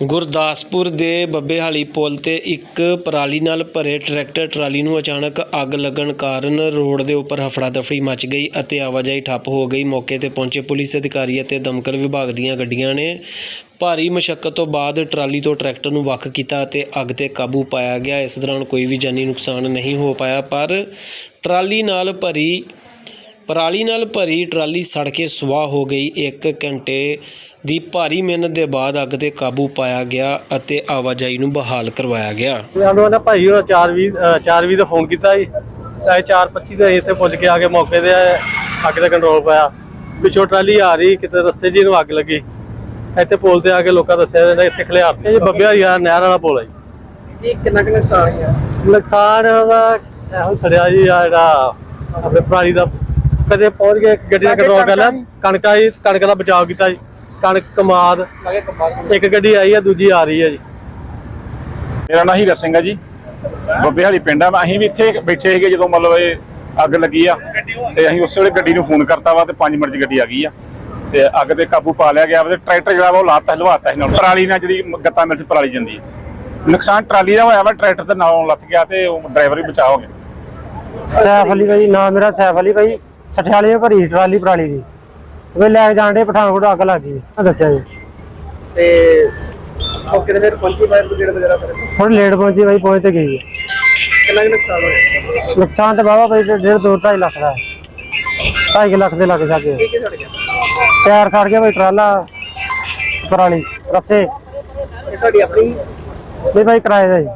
ਗੁਰਦਾਸਪੁਰ ਦੇ ਬੱਬੇਹਾਲੀ ਪੁਲ ਤੇ ਇੱਕ ਪਰਾਲੀ ਨਾਲ ਭਰੇ ਟਰੈਕਟਰ ਟਰਾਲੀ ਨੂੰ ਅਚਾਨਕ ਅੱਗ ਲੱਗਣ ਕਾਰਨ ਰੋਡ ਦੇ ਉੱਪਰ ਹਫੜਾ ਦਫੜੀ ਮਚ ਗਈ ਅਤੇ ਆਵਾਜਾਈ ਠੱਪ ਹੋ ਗਈ। ਮੌਕੇ ਤੇ ਪਹੁੰਚੇ ਪੁਲਿਸ ਅਧਿਕਾਰੀ ਅਤੇ ਦਮਕਲ ਵਿਭਾਗ ਦੀਆਂ ਗੱਡੀਆਂ ਨੇ ਭਾਰੀ ਮਸ਼ੱਕਤ ਤੋਂ ਬਾਅਦ ਟਰਾਲੀ ਤੋਂ ਟਰੈਕਟਰ ਨੂੰ ਵੱਖ ਕੀਤਾ ਅਤੇ ਅੱਗ ਤੇ ਕਾਬੂ ਪਾਇਆ ਗਿਆ। ਇਸ ਦੌਰਾਨ ਕੋਈ ਵੀ ਜਾਨੀ ਨੁਕਸਾਨ ਨਹੀਂ ਹੋ ਪਾਇਆ, ਪਰ ਟਰਾਲੀ ਨਾਲ ਭਰੀ ਪਰਾਲੀ ਨਾਲ ਭਰੀ ਟਰਾਲੀ ਸੜ ਕੇ ਸੁਆਹ ਹੋ ਗਈ। 1 ਘੰਟੇ ਦੀ ਭਾਰੀ ਮਿਹਨਤ ਦੇ ਬਾਅਦ ਅੱਗ ਤੇ ਕਾਬੂ ਪਾਇਆ ਗਿਆ ਅਤੇ ਆਵਾਜਾਈ ਨੂੰ ਬਹਾਲ ਕਰਵਾਇਆ ਗਿਆ। ਸਾਨੂੰ ਕਹਿੰਦਾ ਭਾਈ ਉਹ 420 420 ਦਾ ਫੋਨ ਕੀਤਾ ਜੀ ਅਸੀਂ 425 ਦੇ ਇੱਥੇ ਪੁੱਜ ਕੇ ਆ ਕੇ ਮੌਕੇ ਤੇ ਅੱਗ ਦਾ ਕੰਟਰੋਲ ਪਾਇਆ। ਪਿੱਛੋਂ ਟਰਾਲੀ ਆ ਰਹੀ ਕਿਤੇ ਰਸਤੇ 'ਚ ਇਹਨੂੰ ਅੱਗ ਲੱਗੀ। ਇੱਥੇ ਪੁਲ ਤੇ ਆ ਕੇ ਲੋਕਾਂ ਦੱਸਿਆ ਜਾਂਦਾ ਇੱਥੇ ਖਲਿਆਰ ਤੇ ਜੀ ਬੱਬਿਆ ਯਾਰ ਨਹਿਰ ਵਾਲਾ ਪੁਲ ਹੈ ਜੀ। ਕਿੰਨਾ ਕੁ ਨੁਕਸਾਨ ਹੋਇਆ? ਨੁਕਸਾਨ ਉਹਦਾ ਇਹੋ ਸੜਿਆ ਜੀ ਆ ਜਿਹੜਾ ਆਪਣੇ ਪ੍ਰਾਣੀ ਦਾ ਕਦੇ ਪਹੁੰਚ ਕੇ ਗੱਡੀ ਦਾ ਕੰਟਰੋਲ ਕਰ ਲਿਆ। ਕਣਕਾਂ ਜੀ ਕਣਕ ਦਾ ਬਚਾਅ ਕੀਤਾ ਜੀ। ਕਣਕ ਕਮਾਦ ਇੱਕ ਗੱਡੀ ਆਈ ਆ ਦੂਜੀ ਆ ਰਹੀ ਹੈ ਜੀ। ਮੇਰਾ ਨਾਂ ਹੀਰਾ ਸਿੰਘ ਆ ਜੀ। ਬੱਬੇ ਵਾਲੀ ਪਿੰਡ ਆ। ਅਸੀਂ ਵੀ ਇੱਥੇ ਬੈਠੇ ਸੀਗੇ ਜਦੋਂ ਮਤਲਬ ਇਹ ਅੱਗ ਲੱਗੀ ਆ। ਤੇ ਅਸੀਂ ਉਸੇ ਵੇਲੇ ਗੱਡੀ ਨੂੰ ਫੋਨ ਕਰਤਾ ਵਾ ਤੇ 5 ਮਿੰਟ 'ਚ ਗੱਡੀ ਆ ਗਈ ਆ। ਤੇ ਅੱਗ ਤੇ ਕਾਬੂ ਪਾ ਲਿਆ ਗਿਆ ਤੇ ਟਰੈਕਟਰ ਜਿਹੜਾ ਵਾ ਉਹ ਲਾਤਾ ਹਲਵਾਤਾ ਸੀ ਨਾਲ। ਪਰਾਲੀ ਨਾਲ ਜਿਹੜੀ ਗੱਤਾ ਮਿਲ ਪਰਾਲੀ ਜਾਂਦੀ ਹੈ ਨੁਕਸਾਨ ਟਰਾਲੀ ਦਾ ਹੋਇਆ ਵਾ ਟਰੈਕਟਰ ਤੇ ਨਾਲੋਂ ਲੱਥ ਗਿਆ ਤੇ ਉਹ ਡਰਾਈਵਰ ਵੀ ਬਚਾ ਹੋ ਗਿਆ। ਸੈਫ ਅਲੀ ਭਾਈ ਨਾਮ ਮੇਰਾ ਸੈਫ ਅਲੀ ਭਾਈ ਸਠਿਆਲੇ ਭਰੀ ਟਰਾਲੀ ਪਰਾਲੀ ਦੀ। ਤੇ ਲੈ ਕੇ ਜਾਣਦੇ ਪਠਾਨਕੋਟ ਅੱਗ ਲੱਗ ਗਈ। ਆ ਦੱਸਿਆ ਜੀ। ਤੇ ਮੌਕੇ ਤੇ ਫਿਰ ਪਹੁੰਚੀ ਫਾਇਰ ਬ੍ਰਿਗੇਡ ਵਗੈਰਾ ਫਿਰ? ਥੋੜੀ ਲੇਟ ਪਹੁੰਚੀ ਭਾਈ ਪਹੁੰਚ ਤੇ ਗਈ। ਹੈ। ਕਿੰਨਾ ਕੁ ਨੁਕਸਾਨ ਹੋਇਆ? ਨੁਕਸਾਨ ਤਾਂ ਬਾਬਾ ਭਾਈ ਡੇਢ ਦੋ ਢਾਈ ਲੱਖ ਦਾ। ਹੈ ਢਾਈ ਕੁ ਲੱਖ ਦੇ ਲੱਗ ਜਾਗੇ। ਕੀ ਕੀ ਗਿਆ? ਟਾਇਰ ਸੜ ਗਿਆ ਭਾਈ ਟਰਾਲਾ ਪਰਾਲੀ ਰੱਸੇ ਇਹ ਤੁਹਾਡੀ ਆਪਣੀ? ਇਹ ਭਾਈ ਕਿਰਾਏ ਦਾ ਜੀ।